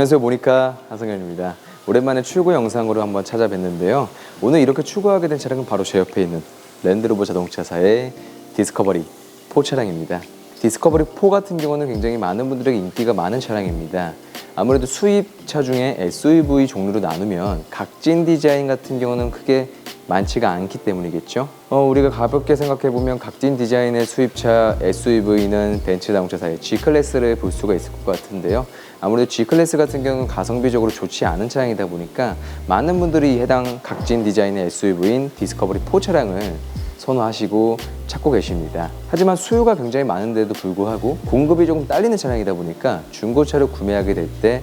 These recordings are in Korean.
안녕하세요 모니카 하성현입니다. 오랜만에 출고 영상으로 한번 찾아뵀는데요. 오늘 이렇게 출고하게 된 차량은 바로 제 옆에 있는 랜드로버 자동차사의 디스커버리 4 차량입니다. 디스커버리 4 같은 경우는 굉장히 많은 분들에게 인기가 많은 차량입니다. 아무래도 수입차 중에 SUV 종류로 나누면 각진 디자인 같은 경우는 크게 많지가 않기 때문이겠죠. 어, 우리가 가볍게 생각해 보면 각진 디자인의 수입차 SUV는 벤츠 자동차사의 G 클래스를 볼 수가 있을 것 같은데요. 아무래도 G 클래스 같은 경우는 가성비적으로 좋지 않은 차량이다 보니까 많은 분들이 해당 각진 디자인의 SUV인 디스커버리 4 차량을 선호하시고 찾고 계십니다. 하지만 수요가 굉장히 많은데도 불구하고 공급이 조금 딸리는 차량이다 보니까 중고차를 구매하게 될 때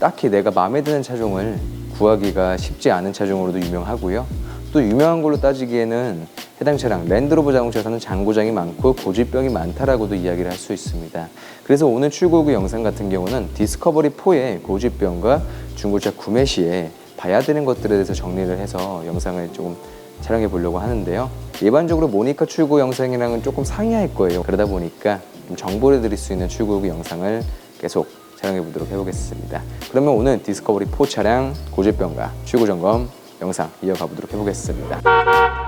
딱히 내가 마음에 드는 차종을 구하기가 쉽지 않은 차종으로도 유명하고요. 또 유명한 걸로 따지기에는 해당 차량 랜드로버 자동차사는 장고장이 많고 고질병이 많다라고도 이야기를 할 수 있습니다. 그래서 오늘 출고 후 영상 같은 경우는 디스커버리 4의 고질병과 중고차 구매 시에 봐야 되는 것들에 대해서 정리를 해서 영상을 조금 촬영해 보려고 하는데요. 일반적으로 모니카 출고 영상이랑은 조금 상이할 거예요. 그러다 보니까 좀 정보를 드릴 수 있는 출고 후 영상을 계속 촬영해 보도록 해보겠습니다. 그러면 오늘 디스커버리 4 차량 고질병과 출고 점검 영상 이어가 보도록 해보겠습니다.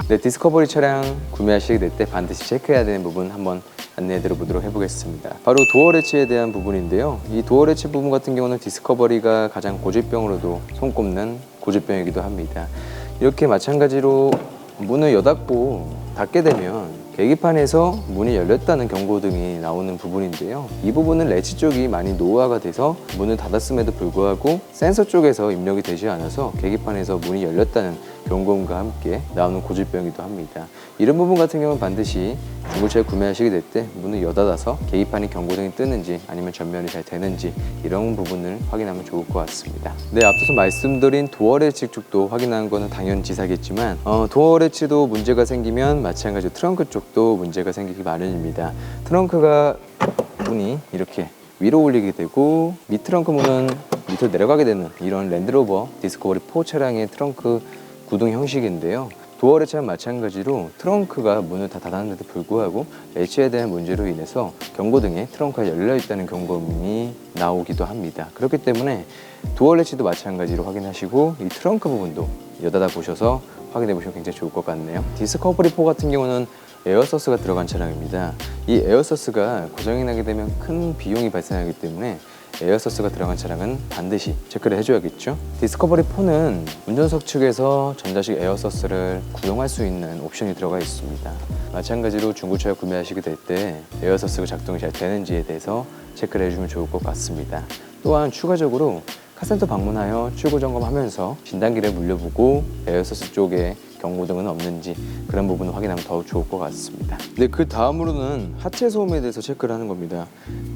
네, 디스커버리 차량 구매하시게 될 때 반드시 체크해야 되는 부분 한번 안내해 드려 보도록 해보겠습니다. 바로 도어 레치에 대한 부분인데요. 이 도어 레치 부분 같은 경우는 디스커버리가 가장 고질병으로도 손꼽는 고질병이기도 합니다. 이렇게 마찬가지로 문을 여닫고 닫게 되면 계기판에서 문이 열렸다는 경고등이 나오는 부분인데요. 이 부분은 레치 쪽이 많이 노후화가 돼서 문을 닫았음에도 불구하고 센서 쪽에서 입력이 되지 않아서 계기판에서 문이 열렸다는 경고음과 함께 나오는 고질병이기도 합니다. 이런 부분 같은 경우는 반드시 중고차를 구매하시게 될 때 문을 여닫아서 계기판이 경고등이 뜨는지 아니면 전면이 잘 되는지 이런 부분을 확인하면 좋을 것 같습니다. 네, 앞서서 말씀드린 도어 레치 쪽도 확인하는 거는 당연지사겠지만 어, 도어 레치도 문제가 생기면 마찬가지로 트렁크 쪽도 문제가 생기기 마련입니다. 트렁크가 문이 이렇게 위로 올리게 되고 밑 트렁크 문은 밑으로 내려가게 되는 이런 랜드로버 디스커버리 4 차량의 트렁크 구동 형식인데요. 도어 레치와 마찬가지로 트렁크가 문을 다 닫았는데도 불구하고 레치에 대한 문제로 인해서 경고등에 트렁크가 열려 있다는 경고음이 나오기도 합니다. 그렇기 때문에 도어 레치도 마찬가지로 확인하시고 이 트렁크 부분도 여닫아 보셔서 확인해 보시면 굉장히 좋을 것 같네요. 디스커버리 4 같은 경우는 에어서스가 들어간 차량입니다. 이 에어서스가 고장이 나게 되면 큰 비용이 발생하기 때문에 에어서스가 들어간 차량은 반드시 체크를 해줘야겠죠. 디스커버리 4는 운전석 측에서 전자식 에어서스를 구동할 수 있는 옵션이 들어가 있습니다. 마찬가지로 중고차를 구매하시게 될 때 에어서스가 작동이 잘 되는지에 대해서 체크를 해주면 좋을 것 같습니다. 또한 추가적으로 카센터 방문하여 출고 점검하면서 진단기를 물려보고 에어서스 쪽에 경고 등은 없는지 그런 부분을 확인하면 더욱 좋을 것 같습니다. 네, 그 다음으로는 하체 소음에 대해서 체크를 하는 겁니다.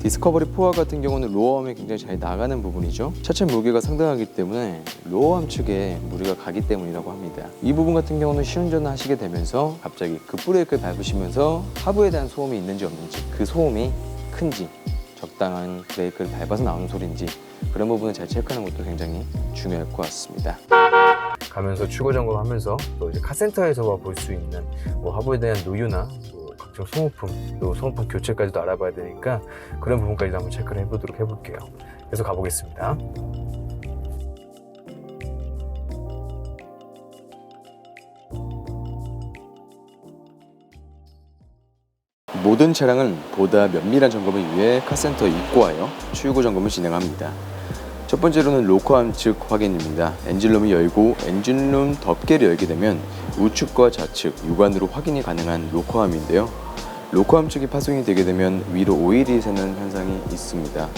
디스커버리 4와 같은 경우는 로어암이 굉장히 잘 나가는 부분이죠. 차체 무게가 상당하기 때문에 로어암 측에 무리가 가기 때문이라고 합니다. 이 부분 같은 경우는 시운전을 하시게 되면서 갑자기 급 브레이크를 밟으시면서 하부에 대한 소음이 있는지 없는지 그 소음이 큰지 적당한 브레이크를 밟아서 나오는 소리인지 그런 부분을 잘 체크하는 것도 굉장히 중요할 것 같습니다. 가면서 추가 점검하면서 또 이제 카센터에서 볼수 있는 뭐 하부에 대한 노유나 또 각종 소모품 또 소모품 교체까지도 알아봐야 되니까 그런 부분까지도 한번 체크를 해보도록 해볼게요. 그래서 가보겠습니다. 모든 차량은 보다 면밀한 점검을 위해 카센터 입고하여 출고 점검을 진행합니다. 첫 번째로는 로커암 측 확인입니다. 엔진룸을 열고 엔진룸 덮개를 열게 되면 우측과 좌측 육안으로 확인이 가능한 로커암인데요. 로커암 측이 파손이 되게 되면 위로 오일이 새는 현상이 있습니다.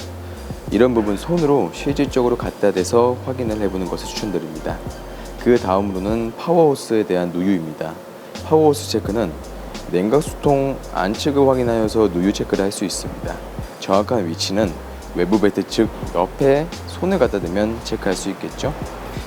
이런 부분 손으로 실질적으로 갖다 대서 확인을 해보는 것을 추천드립니다. 그 다음으로는 파워호스에 대한 누유입니다. 파워호스 체크는 냉각수통 안측을 확인하여서 누유 체크를 할 수 있습니다. 정확한 위치는 외부 벨트 측 옆에 손을 갖다 대면 체크할 수 있겠죠.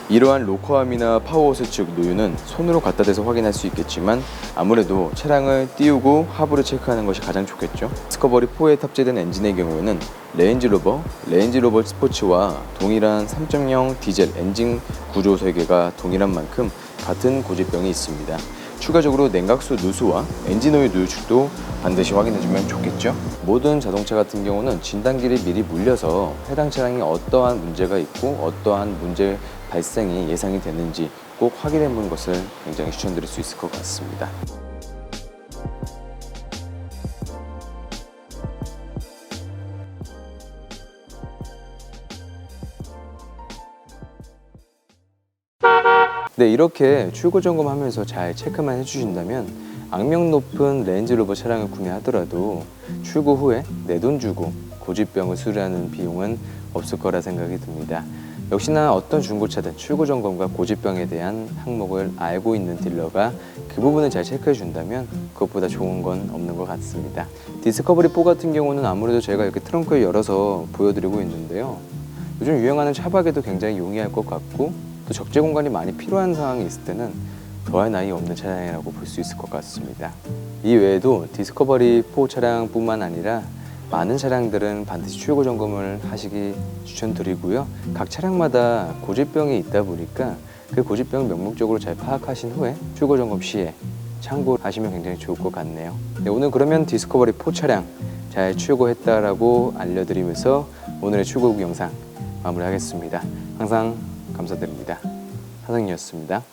이러한 로커암이나 파워호스 측 누유는 손으로 갖다 대서 확인할 수 있겠지만 아무래도 차량을 띄우고 하부를 체크하는 것이 가장 좋겠죠. 스커버리 4에 탑재된 엔진의 경우에는 레인지로버, 레인지로버 스포츠와 동일한 3.0 디젤 엔진 구조 설계가 동일한 만큼 같은 고질병이 있습니다. 추가적으로 냉각수 누수와 엔진오일 누유축도 반드시 확인해주면 좋겠죠. 모든 자동차 같은 경우는 진단기를 미리 물려서 해당 차량이 어떠한 문제가 있고 어떠한 문제 발생이 예상이 되는지 꼭 확인해 보는 것을 굉장히 추천드릴 수 있을 것 같습니다. 네, 이렇게 출고 점검하면서 잘 체크만 해주신다면 악명 높은 레인지로버 차량을 구매하더라도 출고 후에 내 돈 주고 고질병을 수리하는 비용은 없을 거라 생각이 듭니다. 역시나 어떤 중고차든 출고 점검과 고질병에 대한 항목을 알고 있는 딜러가 그 부분을 잘 체크해 준다면 그것보다 좋은 건 없는 것 같습니다. 디스커버리 4 같은 경우는 아무래도 제가 이렇게 트렁크에 열어서 보여드리고 있는데요. 요즘 유행하는 차박에도 굉장히 용이할 것 같고 또 적재 공간이 많이 필요한 상황이 있을 때는 더할 나위 없는 차량이라고 볼 수 있을 것 같습니다. 이 외에도 디스커버리 4 차량뿐만 아니라 많은 차량들은 반드시 출고 점검을 하시기 추천드리고요. 각 차량마다 고질병이 있다 보니까 그 고질병을 명목적으로 잘 파악하신 후에 출고 점검 시에 참고하시면 굉장히 좋을 것 같네요. 네, 오늘 그러면 디스커버리 4 차량 잘 출고했다라고 알려드리면서 오늘의 출고국 영상 마무리하겠습니다. 항상 감사드립니다. 하성이었습니다.